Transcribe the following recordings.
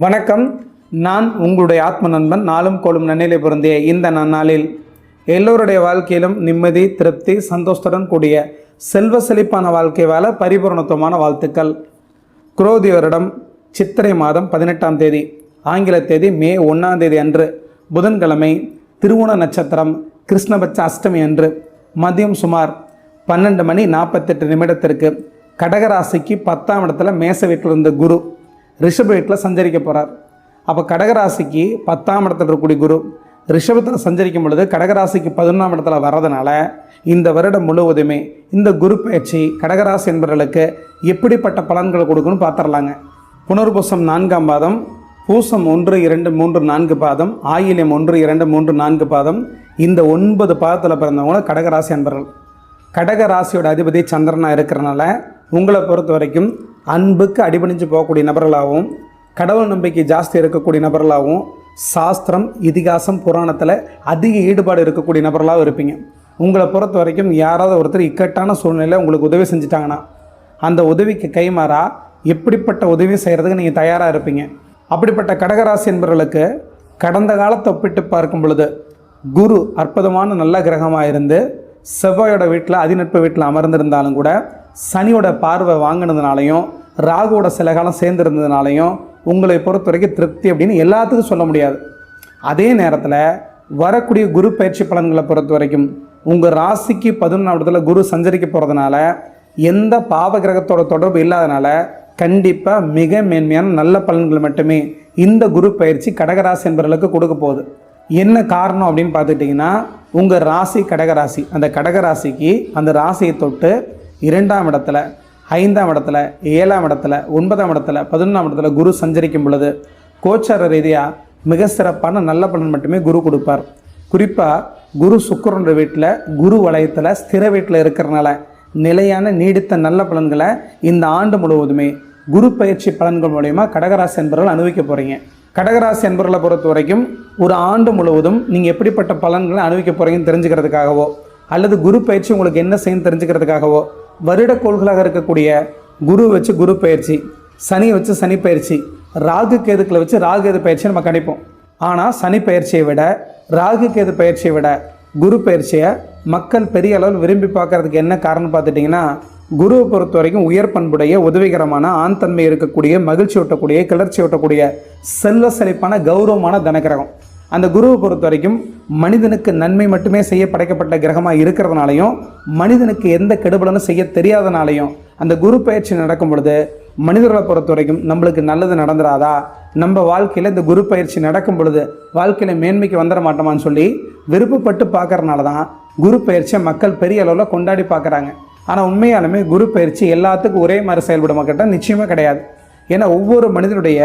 வணக்கம். நான் உங்களுடைய ஆத்ம நண்பன் நாளும் கோளும் நன்னிலை பொருந்திய இந்த நன்னாளில் எல்லோருடைய வாழ்க்கையிலும் நிம்மதி திருப்தி சந்தோஷத்துடன் கூடிய செல்வ செழிப்பான வாழ்க்கை வாழ பரிபூரணத்துவமான வாழ்த்துக்கள். குரோதி வருடம் சித்திரை மாதம் பதினெட்டாம் தேதி ஆங்கில தேதி மே ஒன்றாம் தேதி அன்று புதன்கிழமை திருவோண நட்சத்திரம் கிருஷ்ணபட்ச அஷ்டமி அன்று மதியம் சுமார் பன்னெண்டு மணி நாற்பத்தெட்டு நிமிடத்திற்கு கடகராசிக்கு பத்தாம் இடத்துல மேச வீட்டில் இருந்த குரு ரிஷப வீட்டில் சஞ்சரிக்க போகிறார் அப்போ கடகராசிக்கு பத்தாம் இடத்துல இருக்கக்கூடிய குரு ரிஷபத்தில் சஞ்சரிக்கும் பொழுது கடகராசிக்கு பதினொன்றாம் இடத்துல வர்றதுனால இந்த வருடம் முழுவதுமே இந்த குரு பயிற்சி கடகராசி என்பவர்களுக்கு எப்படிப்பட்ட பலன்களை கொடுக்குன்னு பார்த்துடலாங்க. புனர்பூசம் நான்காம் பாதம் பூசம் ஒன்று இரண்டு மூன்று நான்கு பாதம் ஆயிலியம் ஒன்று இரண்டு மூன்று நான்கு பாதம் இந்த ஒன்பது பாதத்தில் பிறந்தவங்க கடகராசி என்பவர்கள் கடகராசியோட அதிபதி சந்திரனா இருக்கிறனால உங்களை பொறுத்த வரைக்கும் அன்புக்கு அடிபணிஞ்சு போகக்கூடிய நபர்களாகவும் கடவுள் நம்பிக்கை ஜாஸ்தி இருக்கக்கூடிய நபர்களாகவும் சாஸ்திரம் இதிகாசம் புராணத்தில் அதிக ஈடுபாடு இருக்கக்கூடிய நபர்களாகவும் இருப்பீங்க. உங்களை பொறுத்த வரைக்கும் யாராவது ஒருத்தர் இக்கட்டான சூழ்நிலையில் உங்களுக்கு உதவி செஞ்சுட்டாங்கன்னா அந்த உதவிக்கு கைமாறா எப்படிப்பட்ட உதவி செய்கிறதுக்கு நீங்கள் தயாராக இருப்பீங்க. அப்படிப்பட்ட கடகராசி என்பவர்களுக்கு கடந்த காலத்தை ஒப்பிட்டு பார்க்கும் பொழுது குரு அற்புதமான நல்ல கிரகமாக இருந்து செவ்வாயோட வீட்டில் அதிநட்பு வீட்டில் அமர்ந்திருந்தாலும் கூட சனியோட பார்வை வாங்கினதுனாலையும் ராகுவோட சில காலம் சேர்ந்துருந்ததுனாலையும் உங்களை பொறுத்த வரைக்கும் திருப்தி அப்படின்னு எல்லாத்துக்கும் சொல்ல முடியாது. அதே நேரத்தில் வரக்கூடிய குரு பயிற்சி பலன்களை பொறுத்த வரைக்கும் உங்கள் ராசிக்கு பதினொன்றாம் இடத்துல குரு சஞ்சரிக்க போகிறதுனால எந்த பாவ கிரகத்தோட தொடர்பு இல்லாதனால கண்டிப்பாக மிக மேன்மையான நல்ல பலன்கள் மட்டுமே இந்த குரு பயிற்சி கடகராசி என்பவர்களுக்கு கொடுக்க போகுது. என்ன காரணம் அப்படின்னு பார்த்துட்டிங்கன்னா உங்கள் ராசி கடகராசி. அந்த கடகராசிக்கு அந்த ராசியை தொட்டு இரண்டாம் இடத்துல ஐந்தாம் இடத்துல ஏழாம் இடத்துல ஒன்பதாம் இடத்துல பதினொன்றாம் இடத்துல குரு சஞ்சரிக்கும் பொழுது கோச்சார ரீதியாக மிக சிறப்பான நல்ல பலன் மட்டுமே குரு கொடுப்பார். குறிப்பாக குரு சுக்கரனோட வீட்டில் குரு வலயத்தில் ஸ்திர வீட்டில் இருக்கிறனால நிலையான நீடித்த நல்ல பலன்களை இந்த ஆண்டு முழுவதுமே குரு பயிற்சி பலன்கள் மூலயமா கடகராசி என்பவர்கள் அனுபவிக்க போகிறீங்க கடகராசி என்பவர்களை பொறுத்த வரைக்கும் ஒரு ஆண்டு முழுவதும் நீங்கள் எப்படிப்பட்ட பலன்களை அனுபவிக்க போகிறீங்கன்னு தெரிஞ்சுக்கிறதுக்காகவோ அல்லது குரு பயிற்சி உங்களுக்கு என்ன செய்யும் தெரிஞ்சுக்கிறதுக்காகவோ வருடக்கோள்களாக இருக்கக்கூடிய குரு வச்சு குரு பயிற்சி சனி வச்சு சனி பயிற்சி ராகு கேதுக்களை வச்சு ராகு கேது பயிற்சியை நம்ம கணிப்போம். ஆனால் சனி பயிற்சியை விட ராகு கேது பயிற்சியை விட குரு பயிற்சியை மக்கள் பெரிய அளவில் விரும்பி பார்க்கறதுக்கு என்ன காரணம் பார்த்துட்டிங்கன்னா குருவை பொறுத்த வரைக்கும் உயர் பண்புடைய உதவிகரமான ஆண் தன்மை இருக்கக்கூடிய மகிழ்ச்சி ஊட்டக்கூடிய கிளர்ச்சி ஊட்டக்கூடிய செல்வ செழிப்பான கௌரவமான தனகிரகம் அந்த குருவை பொறுத்த வரைக்கும் மனிதனுக்கு நன்மை மட்டுமே செய்ய படைக்கப்பட்ட கிரகமாக இருக்கிறதுனாலையும் மனிதனுக்கு எந்த கெடுபலனும் செய்ய தெரியாதனாலையும் அந்த குரு பயிற்சி நடக்கும் பொழுது மனிதர்களை பொறுத்த வரைக்கும் நம்மளுக்கு நல்லது நடந்துடாதா நம்ம வாழ்க்கையில் இந்த குரு பயிற்சி நடக்கும் பொழுது வாழ்க்கையில் மேன்மைக்கு வந்துட மாட்டோமான்னு சொல்லி விருப்பப்பட்டு பார்க்கறனால தான் குரு பயிற்சியை மக்கள் பெரிய அளவில் கொண்டாடி பார்க்குறாங்க. ஆனால் உண்மையாலுமே குரு பயிற்சி எல்லாத்துக்கும் ஒரே மாதிரி செயல்படும் மக்கள்கிட்ட நிச்சயமாக கிடையாது. ஏன்னா ஒவ்வொரு மனிதனுடைய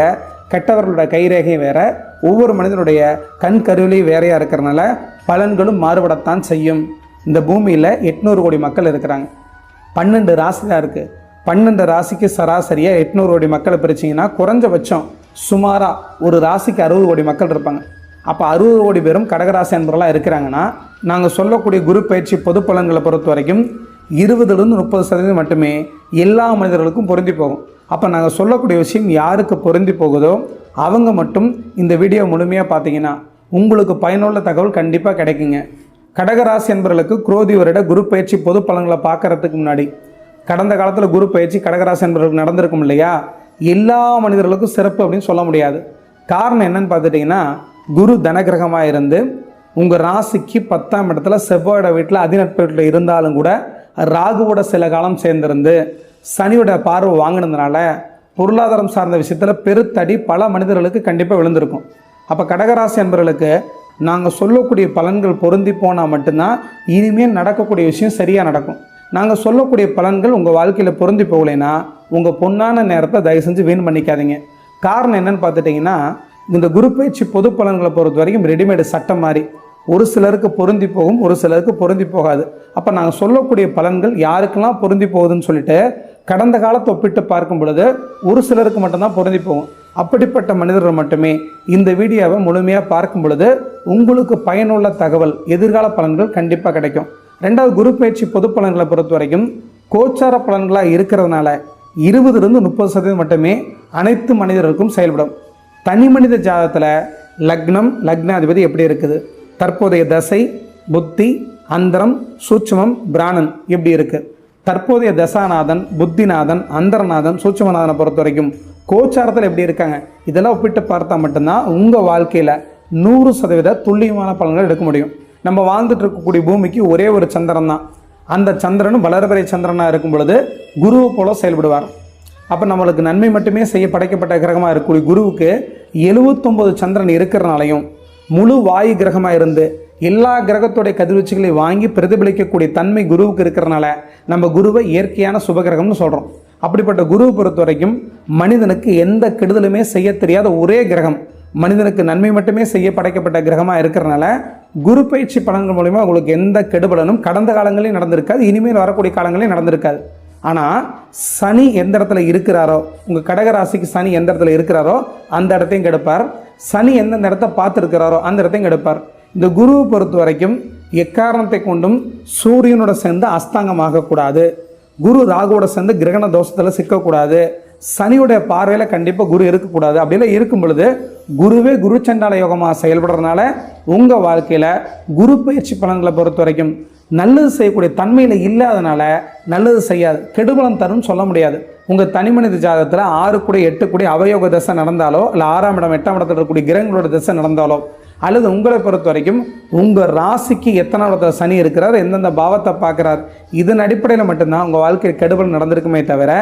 கெட்டவர்களோட கைரேகையும் வேறு ஒவ்வொரு மனிதனுடைய கண் கருவிலையும் வேறையாக இருக்கிறனால பலன்களும் மாறுபடத்தான் செய்யும். இந்த பூமியில் எட்நூறு கோடி மக்கள் இருக்கிறாங்க. பன்னெண்டு ராசி தான் இருக்குது பன்னெண்டு ராசிக்கு சராசரியாக எட்நூறு கோடி மக்களை பிரிச்சிங்கன்னா குறைஞ்சபட்சம் சுமாராக ஒரு ராசிக்கு அறுபது கோடி மக்கள் இருப்பாங்க. அப்போ அறுபது கோடி பேரும் கடகராசி என்பவர்களாக இருக்கிறாங்கன்னா நாங்கள் சொல்லக்கூடிய குரு பயிற்சி பொது பலன்களை பொறுத்த வரைக்கும் இருபதுலேருந்து முப்பது சதவீதம் மட்டுமே எல்லா மனிதர்களுக்கும் பொருந்தி போகும். அப்போ நாங்கள் சொல்லக்கூடிய விஷயம் யாருக்கு பொருந்தி போகுதோ அவங்க மட்டும் இந்த வீடியோ முழுமையாக பார்த்தீங்கன்னா உங்களுக்கு பயனுள்ள தகவல் கண்டிப்பாக கிடைக்குங்க. கடகராசி என்பவர்களுக்கு குரோதி வருட குரு பயிற்சி பொது பலன்களை பார்க்கறதுக்கு முன்னாடி கடந்த காலத்தில் குரு பயிற்சி கடகராசி என்பவர்களுக்கு நடந்திருக்கும் இல்லையா? எல்லா மனிதர்களுக்கும் சிறப்பு அப்படின்னு சொல்ல முடியாது. காரணம் என்னன்னு பார்த்துட்டிங்கன்னா குரு தனகிரகமாக இருந்து உங்கள் ராசிக்கு பத்தாம் இடத்துல செவ்வாயோட வீட்டில் அதிநட்பு வீட்டில் இருந்தாலும் கூட ராகுவோட சில காலம் சேர்ந்திருந்து சனியோட பார்வை வாங்கினதுனால பொருளாதாரம் சார்ந்த விஷயத்தில் பெருத்தடி பல மனிதர்களுக்கு கண்டிப்பாக விழுந்திருக்கும். அப்போ கடகராசி என்பவர்களுக்கு நாங்கள் சொல்லக்கூடிய பலன்கள் பொருந்தி போனால் மட்டும்தான் இனிமேல் நடக்கக்கூடிய விஷயம் சரியாக நடக்கும். நாங்கள் சொல்லக்கூடிய பலன்கள் உங்கள் வாழ்க்கையில் பொருந்தி போகலைன்னா உங்கள் பொன்னான நேரத்தை தயவு செஞ்சு வீண் பண்ணிக்காதீங்க. காரணம் என்னன்னு பார்த்துட்டிங்கன்னா இந்த குரு பயிற்சி பொது பலன்களை பொறுத்த வரைக்கும் ரெடிமேடு சட்டம் மாதிரி ஒரு சிலருக்கு பொருந்தி போகும் ஒரு சிலருக்கு பொருந்தி போகாது. அப்போ நாங்கள் சொல்லக்கூடிய பலன்கள் யாருக்கெல்லாம் பொருந்தி போகுதுன்னு சொல்லிட்டு கடந்த காலத்தை ஒப்பிட்டு பார்க்கும் பொழுது ஒரு சிலருக்கு மட்டும்தான் பொருந்தி போகும். அப்படிப்பட்ட மனிதர்கள் மட்டுமே இந்த வீடியோவை முழுமையாக பார்க்கும் பொழுது உங்களுக்கு பயனுள்ள தகவல் எதிர்கால பலன்கள் கண்டிப்பாக கிடைக்கும். ரெண்டாவது குரு பயிற்சி பொது பலன்களை பொறுத்த வரைக்கும் கோச்சார பலன்களாக இருக்கிறதுனால இருபதுலேருந்து முப்பது சதவீதம் மட்டுமே அனைத்து மனிதர்களுக்கும் செயல்படும். தனி மனித ஜாதகத்தில் லக்னம் லக்னாதிபதி எப்படி இருக்குது? தற்போதைய தசை புத்தி அந்தரம் சூட்சமம் பிராணன் எப்படி இருக்குது தற்போதைய தசாநாதன் புத்திநாதன் அந்தரநாதன் சூட்சமநாதனை பொறுத்த வரைக்கும் கோச்சாரத்தில் எப்படி இருக்காங்க? இதெல்லாம் ஒப்பிட்டு பார்த்தா மட்டும்தான் உங்கள் வாழ்க்கையில் நூறு சதவீத துல்லியமான பலன்கள் எடுக்க முடியும். நம்ம வாழ்ந்துட்டு இருக்கக்கூடிய பூமிக்கு ஒரே ஒரு சந்திரன் தான். அந்த சந்திரனும் வளர்பிறை சந்திரனாக இருக்கும் பொழுது குருவை போல செயல்படுவார். அப்போ நம்மளுக்கு நன்மை மட்டுமே செய்ய படைக்கப்பட்ட கிரகமாக இருக்கக்கூடிய குருவுக்கு எழுவத்தொம்பது சந்திரன் இருக்கிறனாலையும் முழு வாயு கிரகமாக இருந்து எல்லா கிரகத்துடைய கதிர்வீச்சுகளை வாங்கி பிரதிபலிக்கக்கூடிய தன்மை குருவுக்கு இருக்கிறனால நம்ம குருவை இயற்கையான சுபகிரகம்னு சொல்கிறோம் அப்படிப்பட்ட குருவை பொறுத்த வரைக்கும் மனிதனுக்கு எந்த கெடுதலுமே செய்ய தெரியாத ஒரே கிரகம் மனிதனுக்கு நன்மை மட்டுமே செய்ய படைக்கப்பட்ட கிரகமாக இருக்கிறனால குரு பயிற்சி பலன்கள் மூலிமா உங்களுக்கு எந்த கெடுபலனும் கடந்த காலங்களிலும் நடந்திருக்காது இனிமேல் வரக்கூடிய காலங்களிலும் நடந்திருக்காது. ஆனால் சனி எந்த இடத்துல இருக்கிறாரோ உங்கள் கடகராசிக்கு சனி எந்த இடத்துல இருக்கிறாரோ அந்த இடத்தையும் கெடுப்பார். சனி எந்தெந்த இடத்த பார்த்துருக்கிறாரோ அந்த இடத்தையும் எடுப்பார். இந்த குருவை பொறுத்த வரைக்கும் எக்காரணத்தை கொண்டும் சூரியனோட சேர்ந்து அஸ்தாங்கமாகக்கூடாது. குரு ராகுவோட சேர்ந்து கிரகண தோஷத்தில் சிக்கக்கூடாது. சனியுடைய பார்வையில் கண்டிப்பாக குரு இருக்கக்கூடாது. அப்படிலாம் இருக்கும் பொழுது குருவே குரு சண்டால யோகமாக செயல்படுறதுனால உங்கள் வாழ்க்கையில் குரு பயிற்சி பலன்களை பொறுத்த வரைக்கும் நல்லது செய்யக்கூடிய தன்மையில் இல்லாதனால நல்லது செய்யாது கெடுபலம் தரும்னு சொல்ல முடியாது. உங்கள் தனிமனித ஜாதகத்தில் ஆறு கூட எட்டு கூட அவயோக தசை நடந்தாலோ இல்லை ஆறாம் இடம் எட்டாம் இடத்துல இருக்கக்கூடிய கிரகங்களோட தசை நடந்தாலோ அல்லது உங்களை பொறுத்த வரைக்கும் உங்கள் ராசிக்கு எத்தனை இடத்துல சனி இருக்கிறார் எந்தெந்த பாவத்தை பார்க்குறார் இதன் அடிப்படையில் மட்டும்தான் உங்கள் வாழ்க்கையில் கெடுபல் நடந்திருக்குமே தவிர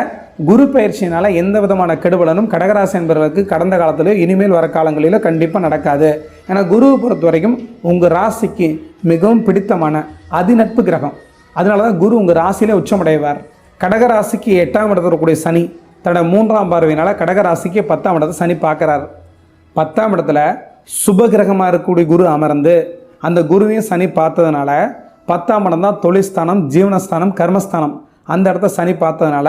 குரு பயிற்சியினால் எந்த விதமான கெடுபலனும் கடகராசி என்பவர்களுக்கு கடந்த காலத்திலோ இனிமேல் வர காலங்களிலோ கண்டிப்பாக நடக்காது. ஏன்னா குருவை பொறுத்த வரைக்கும் உங்கள் ராசிக்கு மிகவும் பிடித்தமான அதிநட்பு கிரகம். அதனால தான் குரு உங்கள் ராசியிலே உச்சமடைவார். கடகராசிக்கு எட்டாம் இடத்துல இருக்கக்கூடிய சனி தன்னோட மூன்றாம் பார்வையினால் கடகராசிக்கு பத்தாம் இடத்தை சனி பார்க்குறார். பத்தாம் இடத்துல சுப கிரகமாக இருக்கக்கூடிய குரு அமர்ந்து அந்த குருவையும் சனி பார்த்ததுனால பத்தாம் இடம் தான் தொழில்ஸ்தானம் ஜீவனஸ்தானம் கர்மஸ்தானம். அந்த இடத்த சனி பார்த்ததுனால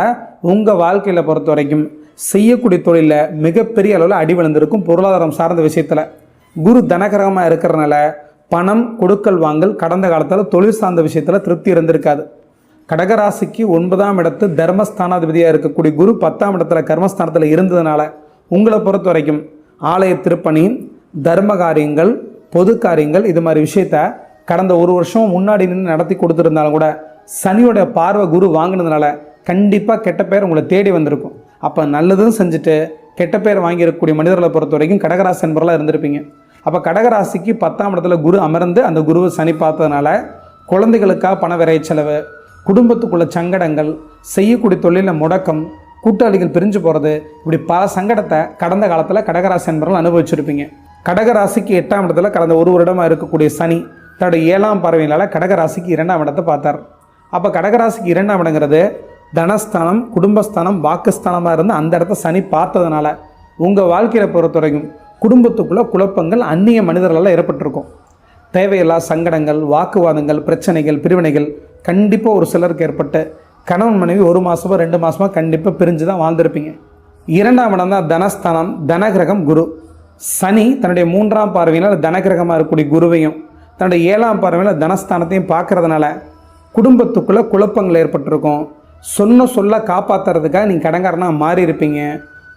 உங்கள் வாழ்க்கையில் பொறுத்த வரைக்கும் செய்யக்கூடிய தொழிலில் மிகப்பெரிய அளவில் அடி விழுந்திருக்கும் பொருளாதாரம் சார்ந்த விஷயத்தில். குரு தனகரகமாக இருக்கிறனால பணம் கொடுக்கல் வாங்கல் கடந்த காலத்தில் தொழில் சார்ந்த விஷயத்தில் திருப்தி இருந்திருக்காது. கடகராசிக்கு ஒன்பதாம் இடத்து தர்மஸ்தானாதிபதியாக இருக்கக்கூடிய குரு பத்தாம் இடத்துல கர்மஸ்தானத்தில் இருந்ததுனால உங்களை பொறுத்த வரைக்கும் ஆலய திருப்பணி தர்ம காரியங்கள் பொது காரியங்கள் இது மாதிரி விஷயத்த கடந்த ஒரு வருஷம் முன்னாடி நின்று நடத்தி கொடுத்துருந்தாலும் கூட சனியோட பார்வை குரு வாங்கினதுனால கண்டிப்பாக கெட்ட பேர் உங்களை தேடி வந்திருக்கும். அப்போ நல்லதும் செஞ்சுட்டு கெட்ட பேர் வாங்கியிருக்கக்கூடிய மனிதர்களை பொறுத்த வரைக்கும் கடகராசி என்பவர்களாக இருந்திருப்பீங்க. அப்போ கடகராசிக்கு பத்தாம் இடத்துல குரு அமர்ந்து அந்த குருவை சனி பார்த்ததுனால குழந்தைகளுக்காக பண விரை செலவு குடும்பத்துக்குள்ள சங்கடங்கள் செய்யக்கூடிய தொழிலில் முடக்கம் கூட்டாளிகள் பிரிஞ்சு போகிறது இப்படி பல சங்கடத்தை கடந்த காலத்தில் கடகராசி என்பவர்கள் அனுபவிச்சிருப்பீங்க. கடகராசிக்கு எட்டாம் இடத்துல கடந்த ஒரு வருடமாக இருக்கக்கூடிய சனி தன்னுடைய ஏழாம் பறவையினால் கடகராசிக்கு இரண்டாம் இடத்தை பார்த்தார். அப்போ கடகராசிக்கு இரண்டாம் இடங்கிறது தனஸ்தானம் குடும்பஸ்தானம் வாக்குஸ்தானமாக இருந்து அந்த இடத்த சனி பார்த்ததுனால உங்கள் வாழ்க்கையில் பொறுத்த வரைக்கும் குடும்பத்துக்குள்ளே குழப்பங்கள் அந்நிய மனிதர்களால் ஏற்பட்டிருக்கும். தேவையில்லா சங்கடங்கள் வாக்குவாதங்கள் பிரச்சனைகள் பிரிவினைகள் கண்டிப்பாக ஒரு சிலருக்கு ஏற்பட்டு கணவன் மனைவி ஒரு மாதமோ ரெண்டு மாதமோ கண்டிப்பாக பிரிஞ்சு தான் வாழ்ந்திருப்பீங்க. இரண்டாம் இடம் தான் தனஸ்தானம் தனகிரகம் குரு. சனி தன்னுடைய மூன்றாம் பார்வையினால் தனகிரகமாக இருக்கக்கூடிய குருவையும் தன்னுடைய ஏழாம் பார்வையில் தனஸ்தானத்தையும் பார்க்கறதுனால குடும்பத்துக்குள்ளே குழப்பங்கள் ஏற்பட்டிருக்கும். சொன்ன சொல்ல காப்பாற்றுறதுக்காக நீங்கள் கடங்காரனாக மாறி இருப்பீங்க.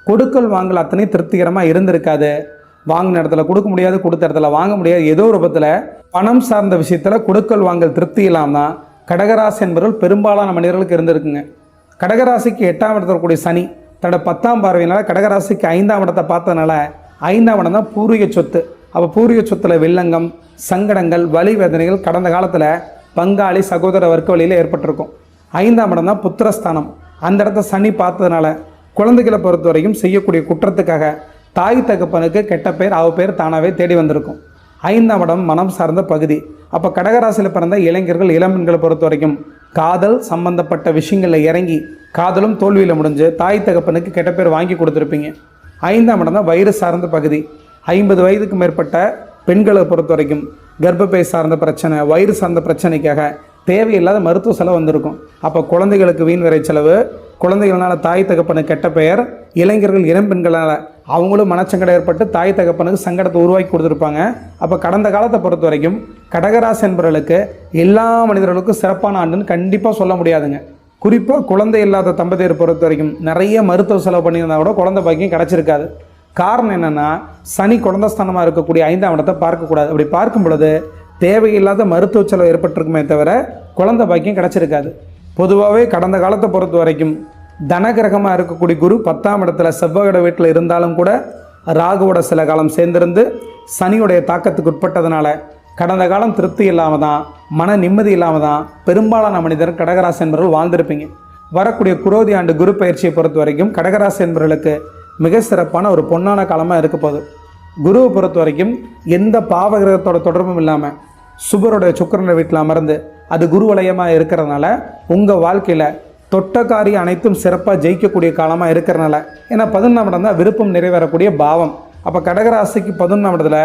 கொடுக்கல் வாங்கல் அத்தனையும் திருப்திகரமாக இருந்திருக்காது. வாங்கின இடத்துல கொடுக்க முடியாது கொடுத்த இடத்துல வாங்க முடியாது. ஏதோ ஒரு பணம் சார்ந்த விஷயத்தில் கொடுக்கல் வாங்கல் திருப்தி இல்லாமல் தான் கடகராசி என்பவர்கள் பெரும்பாலான மனிதர்களுக்கு இருந்திருக்குங்க. கடகராசிக்கு எட்டாம் இடத்துல கூடிய சனி தன்னோட பத்தாம் பார்வையினால் கடகராசிக்கு ஐந்தாம் இடத்தை பார்த்ததுனால ஐந்தாம் இடம் தான் பூர்வீக சொத்து. அப்போ பூர்வீக சொத்தில் வில்லங்கம் சங்கடங்கள் வலி வேதனைகள் கடந்த காலத்தில் பங்காளி சகோதர வர்க்க வழியில் ஏற்பட்டிருக்கும். ஐந்தாம் இடம் தான் புத்திரஸ்தானம். அந்த இடத்த சனி பார்த்ததுனால குழந்தைகளை பொறுத்த வரைக்கும் செய்யக்கூடிய குற்றத்துக்காக தாய் தகப்பனுக்கு கெட்ட பேர் அவ பேர் தானாகவே தேடி வந்திருக்கும். ஐந்தாம் இடம் மனம் சார்ந்த பகுதி. அப்போ கடகராசியில் பிறந்த இளைஞர்கள் இளம்பெண்களை பொறுத்த வரைக்கும் காதல் சம்பந்தப்பட்ட விஷயங்களில் இறங்கி காதலும் தோல்வியில் முடிஞ்சு தாய் தகப்பனுக்கு கெட்ட பேர் வாங்கி கொடுத்துருப்பீங்க. ஐந்தாம் இடம் தான் வயிறு சார்ந்த பகுதி. ஐம்பது வயதுக்கு மேற்பட்ட பெண்களை பொறுத்த வரைக்கும் கர்ப்பப்பை சார்ந்த பிரச்சனை வயிறு சார்ந்த பிரச்சனைக்காக தேவையில்லாத மருத்துவ செலவு வந்திருக்கும். அப்போ குழந்தைகளுக்கு வீண் விரை செலவு குழந்தைகளால் தாய் தகப்பனுக்கு கெட்ட பெயர் இளைஞர்கள் இளம்பெண்களால் அவங்களும் மனச்சங்கடம் ஏற்பட்டு தாய் தகப்பனுக்கு சங்கடத்தை உருவாக்கி கொடுத்துருப்பாங்க. அப்போ கடந்த காலத்தை பொறுத்த வரைக்கும் கடகராசி என்பவர்களுக்கு எல்லா மனிதர்களுக்கும் சிறப்பான ஆண்டுன்னு கண்டிப்பாக சொல்ல முடியாதுங்க. குறிப்பாக குழந்தை இல்லாத தம்பதியர் பொறுத்த வரைக்கும் நிறைய மருத்துவ செலவு பண்ணியிருந்தா கூட குழந்தை பாக்கியம் கிடச்சிருக்காது. காரணம் என்னென்னா சனி குழந்தஸ்தானமாக இருக்கக்கூடிய ஐந்தாம் இடத்தை பார்க்கக்கூடாது. அப்படி பார்க்கும் பொழுது தேவையில்லாத மருத்துவ செலவு ஏற்பட்டிருக்குமே தவிர குழந்தை பாக்கியம் கிடச்சிருக்காது. பொதுவாகவே கடந்த காலத்தை பொறுத்த வரைக்கும் தனகிரகமாக இருக்கக்கூடிய குரு பத்தாம் இடத்துல செவ்வாயோட வீட்டில் இருந்தாலும் கூட ராகுவோட சில காலம் சேர்ந்திருந்து சனியுடைய தாக்கத்துக்கு உட்பட்டதுனால கடந்த காலம் திருப்தி இல்லாமல் தான் மன நிம்மதி இல்லாமல் தான் பெரும்பாலான மனிதர் கடகராசி என்பவர்கள் வாழ்ந்திருப்பீங்க. வரக்கூடிய குரோதி ஆண்டு குரு பயிற்சியை பொறுத்த வரைக்கும் கடகராசி என்பவர்களுக்கு மிக சிறப்பான ஒரு பொன்னான காலமாக இருக்க போகுது. குருவை பொறுத்த வரைக்கும் எந்த பாவகிரகத்தோட தொடர்பும் இல்லாமல் சுபருடைய சுக்கரனை வீட்டில் அமர்ந்து அது குரு வலயமாக இருக்கிறதுனால உங்கள் வாழ்க்கையில் தொட்டக்காரி அனைத்தும் சிறப்பாக ஜெயிக்கக்கூடிய காலமாக இருக்கிறனால ஏன்னா பதினொன்றாம் இடம் தான் விருப்பம் நிறைவேறக்கூடிய பாவம். அப்போ கடகராசிக்கு பதினொன்றாம் இடத்துல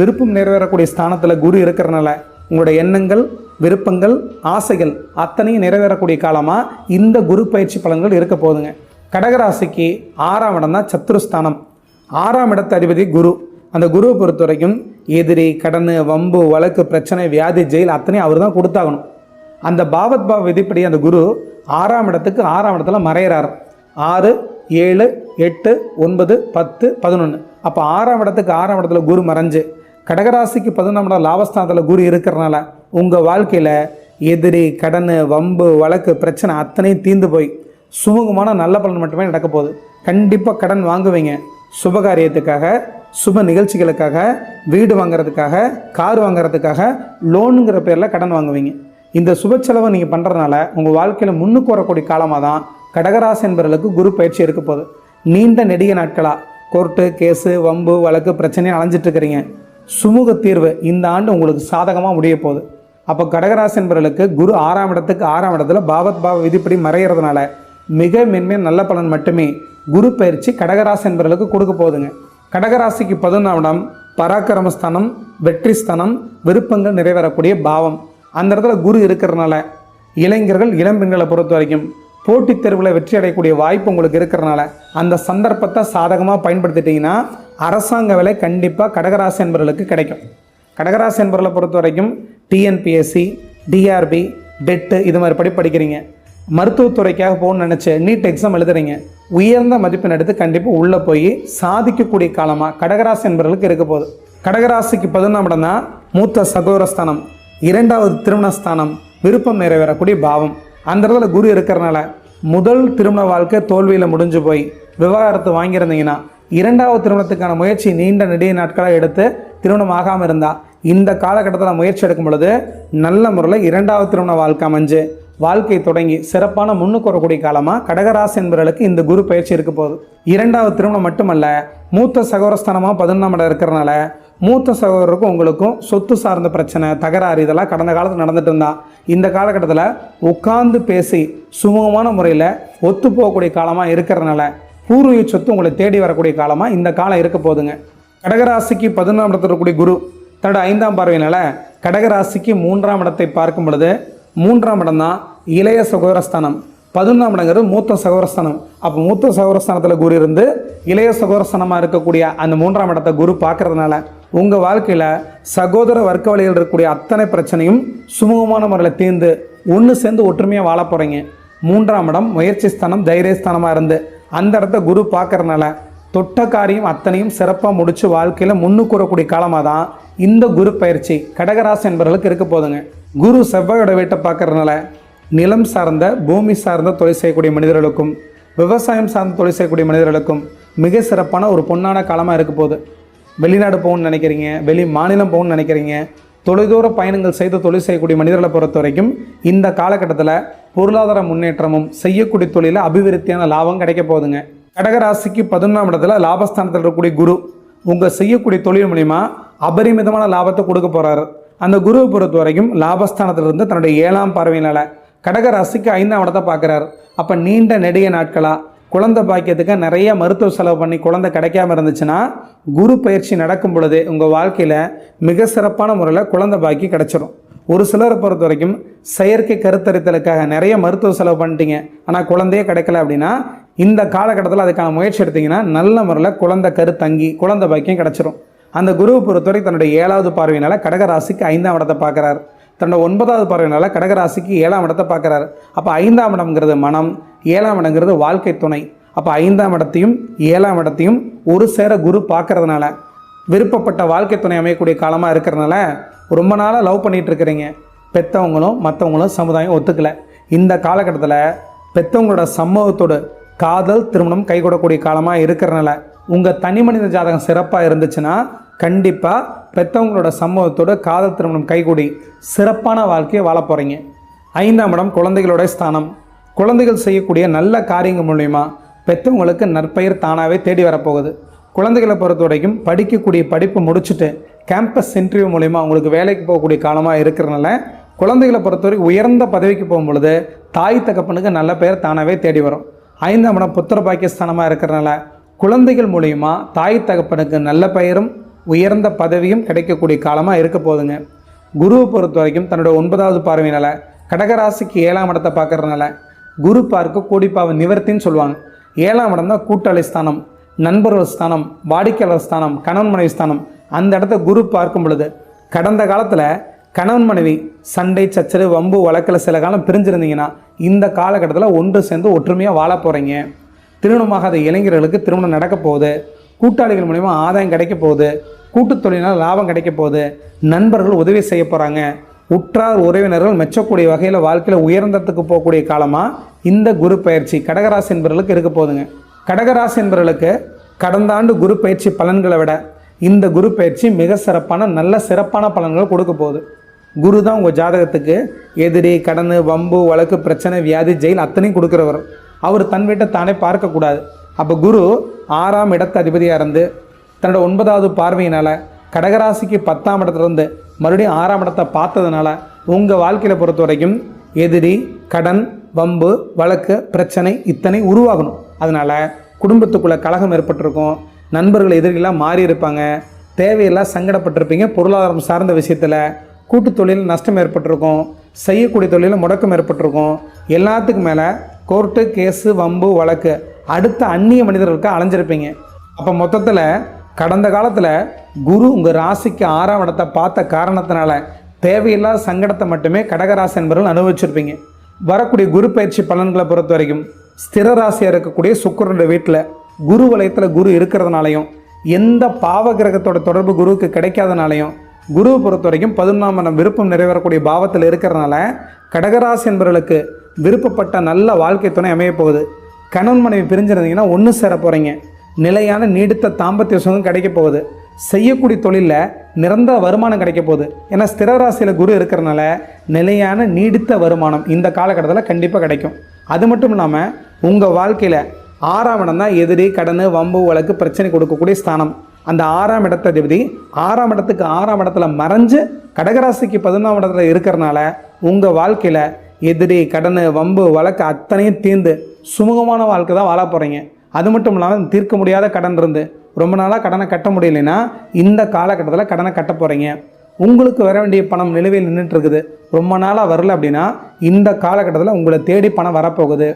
விருப்பம் நிறைவேறக்கூடிய ஸ்தானத்தில் குரு இருக்கிறனால உங்களுடைய எண்ணங்கள் விருப்பங்கள் ஆசைகள் அத்தனையும் நிறைவேறக்கூடிய காலமாக இந்த குரு பயிற்சி பலன்கள் இருக்க போகுதுங்க. கடகராசிக்கு ஆறாம் இடம் தான் சத்துருஸ்தானம் ஆறாம் இடத்து அதிபதி குரு. அந்த குருவை பொறுத்த வரைக்கும் எதிரி கடன் வம்பு வழக்கு பிரச்சனை வியாதி ஜெயில் அத்தனையும் அவர் தான் கொடுத்தாகணும். அந்த பாவத் பாவ விதிப்படி அந்த குரு ஆறாம் இடத்துக்கு ஆறாம் இடத்துல மறையிறார். ஆறு ஏழு எட்டு ஒன்பது பத்து பதினொன்று அப்போ ஆறாம் இடத்துக்கு ஆறாம் இடத்துல குரு மறைஞ்சு கடகராசிக்கு பதினொன்றாம் இடம் லாபஸ்தானத்தில் குரு இருக்கிறனால உங்கள் வாழ்க்கையில் எதிரி கடன் வம்பு வழக்கு பிரச்சனை அத்தனையும் தீர்ந்து போய் சுமூகமான நல்ல பலன் மட்டுமே நடக்க போகுது. கண்டிப்பாக கடன் வாங்குவீங்க. சுபகாரியத்துக்காக சுப நிகழ்ச்சிகளுக்காக வீடு வாங்குறதுக்காக கார் வாங்குறதுக்காக லோனுங்கிற பேரில் கடன் வாங்குவீங்க. இந்த சுப செலவை நீங்கள் பண்ணுறதுனால உங்கள் வாழ்க்கையில் முன்னுக்கு வரக்கூடிய காலமாக தான் கடகராசி என்பவர்களுக்கு குரு பயிற்சி இருக்க போகுது. நீண்ட நெடிய நாட்களாக கோர்ட்டு கேஸு வம்பு வழக்கு பிரச்சனையும் அலைஞ்சிட்டு இருக்கிறீங்க. சுமூக தீர்வு இந்த ஆண்டு உங்களுக்கு சாதகமாக முடிய போகுது. அப்போ கடகராசி என்பவர்களுக்கு குரு ஆறாம் இடத்துக்கு ஆறாம் இடத்துல பாவத் பாவ விதிப்படி மறைகிறதுனால மிக மென்மை நல்ல பலன் மட்டுமே குரு பயிற்சி கடகராசி என்பவர்களுக்கு கொடுக்க போகுதுங்க. கடகராசிக்கு பதினொன்றாம் பராக்கிரமஸ்தானம் வெற்றி ஸ்தானம் விருப்பங்கள் நிறைவேறக்கூடிய பாவம். அந்த இடத்துல குரு இருக்கிறதுனால இளைஞர்கள் இளம்பெண்களை பொறுத்த வரைக்கும் போட்டித் தேர்வில் வெற்றி அடையக்கூடிய வாய்ப்பு உங்களுக்கு இருக்கிறனால அந்த சந்தர்ப்பத்தை சாதகமாக பயன்படுத்திட்டீங்கன்னா அரசாங்க வேலை கண்டிப்பாக கடகராசி என்பவர்களுக்கு கிடைக்கும். கடகராசி என்பவர்களை பொறுத்த வரைக்கும் டிஎன்பிஎஸ்சி டிஆர்பி டெட்டு இது மாதிரி படி படிக்கிறீங்க. மருத்துவத்துறைக்காக போகணும்னு நினச்சி நீட் எக்ஸாம் எழுதுறீங்க. உயர்ந்த மதிப்பெண் எடுத்து கண்டிப்பாக உள்ளே போய் சாதிக்கக்கூடிய காலமாக கடகராசி என்பவர்களுக்கு இருக்க போகுது. கடகராசிக்கு பதினொன்றாம் இடம் தான் மூத்த சகோதரஸ்தானம். இரண்டாவது திருமணஸ்தானம். விருப்பம் நிறைவேறக்கூடிய பாவம். அந்த இடத்துல குரு இருக்கிறனால முதல் திருமண வாழ்க்கை தோல்வியில் முடிஞ்சு போய் விவகாரத்தை வாங்கியிருந்தீங்கன்னா இரண்டாவது திருமணத்துக்கான முயற்சி நீண்ட நெடிய நாட்களாக எடுத்து திருமணம் ஆகாமல் இருந்தால் இந்த காலகட்டத்தில் முயற்சி எடுக்கும் பொழுது நல்ல முறையில் இரண்டாவது திருமண வாழ்க்கை அமைஞ்சு வாழ்க்கை தொடங்கி சிறப்பான முன்னுக்கு வரக்கூடிய காலமாக கடகராசி என்பவர்களுக்கு இந்த குரு பயிற்சி இருக்க போகுது. இரண்டாவது திருமணம் மட்டுமல்ல மூத்த சகோதரஸ்தானமாக பதினொன்றாம் இடம் இருக்கிறனால மூத்த சகோதரருக்கும் உங்களுக்கும் சொத்து சார்ந்த பிரச்சனை தகராறு இதெல்லாம் கடந்த காலத்தில் நடந்துட்டு இருந்தா. இந்த காலகட்டத்தில் உட்கார்ந்து பேசி சுமூகமான முறையில் ஒத்து போகக்கூடிய காலமாக இருக்கிறதுனால பூர்வீக சொத்து உங்களை தேடி வரக்கூடிய காலமாக இந்த காலம் இருக்க போதுங்க கடகராசிக்கு பதினொன்றாம் இடத்துல இருக்கக்கூடிய குரு தன்னோட ஐந்தாம் பார்வையினால கடகராசிக்கு மூன்றாம் இடத்தை பார்க்கும் பொழுது மூன்றாம் இடம் தான் இளைய சகோதரஸ்தானம். பதினொன்றாம் இடங்கிறது மூத்த சகோதரஸ்தானம். அப்போ மூத்த சகோதரஸ்தானத்தில் குரு இருந்து இளைய சகோதரஸ்தானமாக இருக்கக்கூடிய அந்த மூன்றாம் இடத்தை குரு பார்க்கறதுனால உங்கள் வாழ்க்கையில் சகோதர வர்க்க வழியில் இருக்கக்கூடிய அத்தனை பிரச்சனையும் சுமூகமான முறையில் தீர்ந்து ஒன்று சேர்ந்து ஒற்றுமையாக வாழ போகிறீங்க மூன்றாம் இடம் முயற்சி ஸ்தானம் தைரியஸ்தானமாக இருந்து. அந்த இடத்த குரு பார்க்கறதுனால தொட்ட காரியம் அத்தனையும் சிறப்பாக முடித்து வாழ்க்கையில் முன்னுக்கு வரக்கூடிய காலமாக தான் இந்த குரு பயிற்சி. கடகராசி என்பவர்களுக்கு இருக்க போதுங்க. குரு செவ்வாயோட வீட்டை பார்க்கறதுனால நிலம் சார்ந்த பூமி சார்ந்த தொழில் செய்யக்கூடிய மனிதர்களுக்கும் விவசாயம் சார்ந்த தொழில் செய்யக்கூடிய மனிதர்களுக்கும் மிக சிறப்பான ஒரு பொன்னான காலமாக இருக்க போகுது. வெளிநாடு போகணும்னு நினைக்கிறீங்க வெளி மாநிலம் போகணும்னு நினைக்கிறீங்க தொலைதூர பயணங்கள் செய்து தொழில் செய்யக்கூடிய மனிதர்களை பொறுத்த வரைக்கும் இந்த காலகட்டத்தில் பொருளாதார முன்னேற்றமும் செய்யக்கூடிய தொழிலில் அபிவிருத்தியான லாபம் கிடைக்க போகுதுங்க. கடகராசிக்கு பதினொன்றாம் இடத்துல லாபஸ்தானத்தில் இருக்கக்கூடிய குரு உங்கள் செய்யக்கூடிய தொழில் மூலிமா அபரிமிதமான லாபத்தை கொடுக்க போகிறாரு அந்த குருவை பொறுத்த வரைக்கும் லாபஸ்தானத்திலிருந்து தன்னுடைய ஏழாம் பார்வையினால் கடகராசிக்கு ஐந்தாம் இடத்தை பார்க்குறாரு. அப்போ நீண்ட நெடிய நாட்களாக குழந்தை பாக்கியத்துக்கு நிறைய மருத்துவ செலவு பண்ணி குழந்தை கிடைக்காம இருந்துச்சுன்னா குரு பயிற்சி நடக்கும் பொழுது உங்கள் வாழ்க்கையில் மிக சிறப்பான முறையில் குழந்தை பாக்கி கிடச்சிரும். ஒரு சிலரை பொறுத்த வரைக்கும் செயற்கை கருத்தரித்தலுக்காக நிறைய மருத்துவ செலவு பண்ணிட்டீங்க. ஆனால் குழந்தையே கிடைக்கல அப்படின்னா இந்த காலகட்டத்தில் அதுக்கான முயற்சி எடுத்திங்கன்னா நல்ல முறையில் குழந்தை கரு தங்கி குழந்தை பாக்கியம் கிடச்சிரும். அந்த குருவை பொறுத்தவரை தன்னுடைய ஏழாவது பார்வையினால் கடகராசிக்கு ஐந்தாம் இடத்தை பார்க்குறார். தன்னோட ஒன்பதாவது பார்வையினால் கடகராசிக்கு ஏழாம் இடத்தை பார்க்குறாரு. அப்போ ஐந்தாம் இடம்ங்கிறது மனம் ஏழாம் இடங்கிறது வாழ்க்கை துணை. அப்போ ஐந்தாம் இடத்தையும் ஏழாம் இடத்தையும் ஒரு சேர குரு பார்க்கறதுனால விருப்பப்பட்ட வாழ்க்கை துணை அமையக்கூடிய காலமாக இருக்கிறதுனால ரொம்ப நாளாக லவ் பண்ணிகிட்டு இருக்கிறீங்க. பெற்றவங்களும் மற்றவங்களும் சமுதாயம் ஒத்துக்கலை. இந்த காலகட்டத்தில் பெற்றவங்களோட சம்பவத்தோடு காதல் திருமணம் கைகூடக்கூடிய காலமாக இருக்கிறனால உங்கள் தனி மனித ஜாதகம் சிறப்பாக இருந்துச்சுன்னா கண்டிப்பாக பெற்றவங்களோட சம்மதத்தோடு காதல் திருமணம் கைகூடி சிறப்பான வாழ்க்கையை வாழ போகிறீங்க ஐந்தாம் இடம் குழந்தைகளோட ஸ்தானம். குழந்தைகள் செய்யக்கூடிய நல்ல காரியங்கள் மூலயமா பெற்றவங்களுக்கு நற்பெயர் தானாகவே தேடி வரப்போகுது. குழந்தைகளை பொறுத்த வரைக்கும் படிக்கக்கூடிய படிப்பு முடிச்சுட்டு கேம்பஸ் இன்டர்வியூ மூலிமா அவங்களுக்கு வேலைக்கு போகக்கூடிய காலமாக இருக்கிறனால குழந்தைகளை பொறுத்த வரைக்கும் உயர்ந்த பதவிக்கு போகும்பொழுது தாய் தகப்பனுக்கு நல்ல பெயர் தானாகவே தேடி வரும். ஐந்தாம் இடம் புத்திர பாக்கியஸ்தானமாக இருக்கிறனால குழந்தைகள் மூலிமா தாய் தகப்பனுக்கு நல்ல பெயரும் உயர்ந்த பதவியும் கிடைக்கக்கூடிய காலமாக இருக்க போகுதுங்க. குருவை பொறுத்த வரைக்கும் தன்னோட ஒன்பதாவது பார்வையினால் கடகராசிக்கு ஏழாம் இடத்தை பார்க்குறதுனால குரு பார்க்க கோடிப்பாவை நிவர்த்தின்னு சொல்லுவாங்க. ஏழாம் இடம் தான் கூட்டாளி ஸ்தானம் நண்பர்கள் ஸ்தானம் வாடிக்கையாளர் ஸ்தானம் கணவன் மனைவி ஸ்தானம். அந்த இடத்த குரு பார்க்கும் பொழுது கடந்த காலத்தில் கணவன் மனைவி சண்டை சச்சரவு வம்பு வழக்கில் சில காலம் பிரிஞ்சிருந்தீங்கன்னா இந்த காலகட்டத்தில் ஒன்று சேர்ந்து ஒற்றுமையாக வாழ போகிறீங்க திருமணமாகாத இளைஞர்களுக்கு திருமணம் நடக்க போகுது. கூட்டாளிகள் மூலிமா ஆதாயம் கிடைக்க போகுது. கூட்டுத்தொழிலினால் லாபம் கிடைக்க போகுது. நண்பர்கள் உதவி செய்ய போகிறாங்க உற்றார் உறவினர்கள் மெச்சக்கூடிய வகையில் வாழ்க்கையில் உயர்ந்தத்துக்கு போகக்கூடிய காலமாக இந்த குரு பயிற்சி கடகராசி என்பவர்களுக்கு இருக்க போகுதுங்க. கடகராசி என்பவர்களுக்கு கடந்த ஆண்டு குரு பயிற்சி பலன்களை விட இந்த குரு பயிற்சி மிக சிறப்பான நல்ல சிறப்பான பலன்களை கொடுக்க போகுது. குரு தான் உங்கள் ஜாதகத்துக்கு எதிரி கடன் வம்பு வழக்கு பிரச்சனை வியாதி ஜெயில் அத்தனையும் கொடுக்குறவர். அவர் தன் வீட்டை தானே பார்க்கக்கூடாது அப்போ குரு ஆறாம் இடத்து அதிபதியாக இருந்து தன்னோட ஒன்பதாவது பார்வையினால் கடகராசிக்கு பத்தாம் இடத்துலேருந்து மறுபடியும் ஆறாம் இடத்தை பார்த்ததுனால உங்கள் வாழ்க்கையில் பொறுத்த வரைக்கும் எதிரி கடன் வம்பு வழக்கு பிரச்சனை இத்தனை உருவாகணும். அதனால் குடும்பத்துக்குள்ளே கழகம் ஏற்பட்டிருக்கும் நண்பர்கள் எதிரிகளாக மாறி இருப்பாங்க தேவையெல்லாம் சங்கடப்பட்டிருப்பீங்க பொருளாதாரம் சார்ந்த விஷயத்தில் கூட்டு தொழில் நஷ்டம் ஏற்பட்டிருக்கும் செய்யக்கூடிய தொழிலில் முடக்கம் ஏற்பட்டிருக்கும் எல்லாத்துக்கும் மேலே கோர்ட்டு கேஸு வம்பு வழக்கு அடுத்த அந்நிய மனிதர்களுக்கு அலைஞ்சிருப்பீங்க. அப்போ மொத்தத்தில் கடந்த காலத்தில் குரு உங்கள் ராசிக்கு ஆறாம் இடத்தை பார்த்த காரணத்தினால தேவையில்லாத சங்கடத்தை மட்டுமே கடகராசி என்பவர்கள் அனுபவிச்சிருப்பீங்க. வரக்கூடிய குரு பயிற்சி பலன்களை பொறுத்த வரைக்கும் ஸ்திர ராசியாக இருக்கக்கூடிய சுக்கரனுடைய வீட்டில் குரு வலயத்தில் குரு இருக்கிறதுனாலையும் எந்த பாவ கிரகத்தோட தொடர்பு குருவுக்கு கிடைக்காதனாலையும் குருவை பொறுத்த வரைக்கும் பதினொன்றாம் மனம் விருப்பம் நிறைவேறக்கூடிய பாவத்தில் இருக்கிறதுனால கடகராசி என்பவர்களுக்கு விருப்பப்பட்ட நல்ல வாழ்க்கை துணை அமைய போகுது. கணவன் மனைவி பிரிஞ்சிருந்தீங்கன்னா ஒன்று சேர போகிறீங்க நிலையான நீடித்த தாம்பத்திய சுகம் கிடைக்க போகுது. செய்யக்கூடிய தொழிலில் நிரந்தர வருமானம் கிடைக்க போகுது. ஏன்னா ஸ்திர ராசியில் குரு இருக்கிறனால நிலையான நீடித்த வருமானம் இந்த காலகட்டத்தில் கண்டிப்பாக கிடைக்கும். அது மட்டும் இல்லாமல் உங்கள் வாழ்க்கையில் ஆறாம் இடம் தான் எதிரி கடன் வம்பு வழக்கு பிரச்சனை கொடுக்கக்கூடிய ஸ்தானம். அந்த ஆறாம் இடத்த அதிபதி ஆறாம் இடத்துக்கு ஆறாம் இடத்துல மறைஞ்சு கடகராசிக்கு பதினொன்றாம் இடத்துல இருக்கிறனால உங்கள் வாழ்க்கையில் எதிரி கடன் வம்பு வழக்கு அத்தனையும் தீர்ந்து சுமூகமான வாழ்க்கை தான் வாழ போகிறீங்க அது மட்டும் இல்லாமல் தீர்க்க முடியாத கடன் இருந்து ரொம்ப நாளாக கடனை கட்ட முடியலைன்னா இந்த காலகட்டத்தில் கடனை கட்ட போகிறீங்க உங்களுக்கு வர வேண்டிய பணம் நிலுவையில் நின்றுட்டு இருக்குது. ரொம்ப நாளாக வரல அப்படின்னா இந்த காலகட்டத்தில் உங்களை தேடி பணம் வரப்போகுது.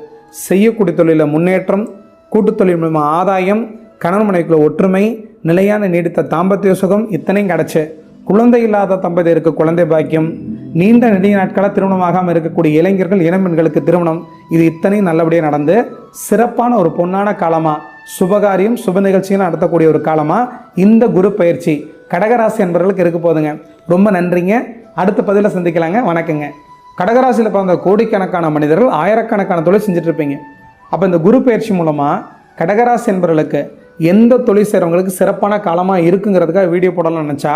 செய்யக்கூடிய தொழிலில் முன்னேற்றம் கூட்டுத்தொழில் மூலமா ஆதாயம் கணவன் மனைவிக்குள்ள ஒற்றுமை நிலையான நீடித்த தாம்பத்திய சுகம் இத்தனையும் கிடச்சி. குழந்தை இல்லாத தம்பதியருக்கு குழந்தை பாக்கியம் நீண்ட நெடிய நாட்களாக திருமணமாகாமல் இருக்கக்கூடிய இளைஞர்கள் இளம்பெண்களுக்கு திருமணம். இது இத்தனையும் நல்லபடியாக நடந்து சிறப்பான ஒரு பொன்னான காலமாக சுபகாரியம் சுப நிகழ்ச்சியும் நடத்தக்கூடிய ஒரு காலமாக இந்த குரு பயிற்சி. கடகராசி என்பவர்களுக்கு இருக்க போதுங்க. ரொம்ப நன்றிங்க. அடுத்த பதிவில் சந்திக்கலாங்க. வணக்கங்க. கடகராசியில் பிறந்த கோடிக்கணக்கான மனிதர்கள் ஆயிரக்கணக்கான தொழில் செஞ்சுட்டு இருப்பீங்க அப்போ இந்த குரு பயிற்சி மூலமாக கடகராசி என்பவர்களுக்கு எந்த தொழில் செய்கிறவங்களுக்கு சிறப்பான காலமாக இருக்குங்கிறதுக்காக வீடியோ போடலாம்னு நினச்சா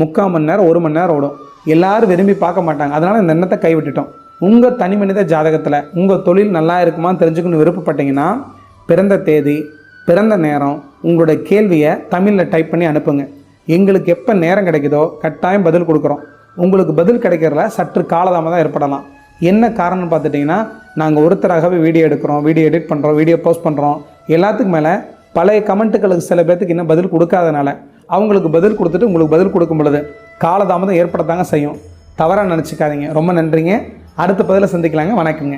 முக்கால் மணி நேரம் ஒரு மணி நேரம் ஓடும். எல்லாரும் விரும்பி பார்க்க மாட்டாங்க. அதனால் இந்த எண்ணத்தை கைவிட்டுட்டோம். உங்கள் தனி மனித ஜாதகத்தில் உங்கள் தொழில் நல்லா இருக்குமான்னு தெரிஞ்சுக்கணும் விருப்பப்பட்டீங்கன்னா பிறந்த தேதி பிறந்த நேரம் உங்களோட கேள்வியை தமிழில் டைப் பண்ணி அனுப்புங்க. எங்களுக்கு எப்போ நேரம் கிடைக்குதோ கட்டாயம் பதில் கொடுக்குறோம். உங்களுக்கு பதில் கிடைக்கிறதுல சற்று காலதாமதம் ஏற்படலாம். என்ன காரணம்னு பார்த்துட்டிங்கன்னா நாங்கள் ஒருத்தராகவே வீடியோ எடுக்கிறோம் வீடியோ எடிட் பண்ணுறோம் வீடியோ போஸ்ட் பண்ணுறோம் எல்லாத்துக்கும் மேலே பழைய கமெண்ட்டுகளுக்கு சில பேர்த்துக்கு இன்னும் பதில் கொடுக்காதனால அவங்களுக்கு பதில் கொடுத்துட்டு உங்களுக்கு பதில் கொடுக்கும் பொழுது காலதாமதம் ஏற்படத்தாங்க செய்யும். தவறாக நினச்சிக்காதீங்க. ரொம்ப நன்றிங்க. அடுத்த பதிலை சந்திக்கலாங்க. வணக்கங்க.